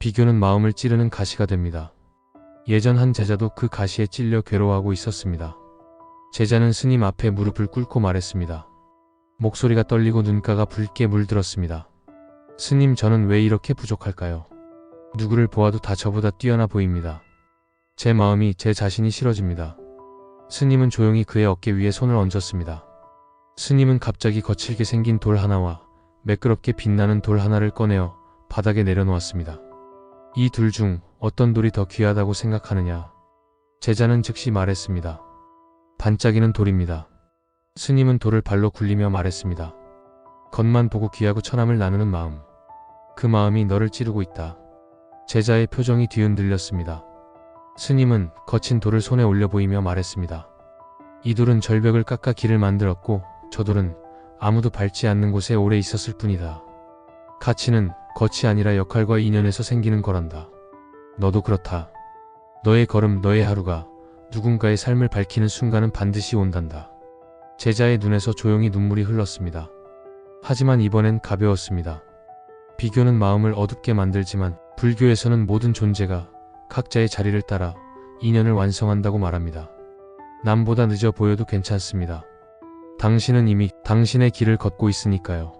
비교는 마음을 찌르는 가시가 됩니다. 예전 한 제자도 그 가시에 찔려 괴로워하고 있었습니다. 제자는 스님 앞에 무릎을 꿇고 말했습니다. 목소리가 떨리고 눈가가 붉게 물들었습니다. 스님 저는 왜 이렇게 부족할까요? 누구를 보아도 다 저보다 뛰어나 보입니다. 제 마음이 제 자신이 싫어집니다. 스님은 조용히 그의 어깨 위에 손을 얹었습니다. 스님은 갑자기 거칠게 생긴 돌 하나와 매끄럽게 빛나는 돌 하나를 꺼내어 바닥에 내려놓았습니다. 이 둘 중 어떤 돌이 더 귀하다고 생각하느냐? 제자는 즉시 말했습니다. 반짝이는 돌입니다. 스님은 돌을 발로 굴리며 말했습니다. 겉만 보고 귀하고 천함을 나누는 마음. 그 마음이 너를 찌르고 있다. 제자의 표정이 뒤흔들렸습니다. 스님은 거친 돌을 손에 올려 보이며 말했습니다. 이 돌은 절벽을 깎아 길을 만들었고 저 돌은 아무도 밟지 않는 곳에 오래 있었을 뿐이다. 가치는 겉이 아니라 역할과 인연에서 생기는 거란다. 너도 그렇다. 너의 걸음, 너의 하루가 누군가의 삶을 밝히는 순간은 반드시 온단다. 제자의 눈에서 조용히 눈물이 흘렀습니다. 하지만 이번엔 가벼웠습니다. 비교는 마음을 어둡게 만들지만 불교에서는 모든 존재가 각자의 자리를 따라 인연을 완성한다고 말합니다. 남보다 늦어 보여도 괜찮습니다. 당신은 이미 당신의 길을 걷고 있으니까요.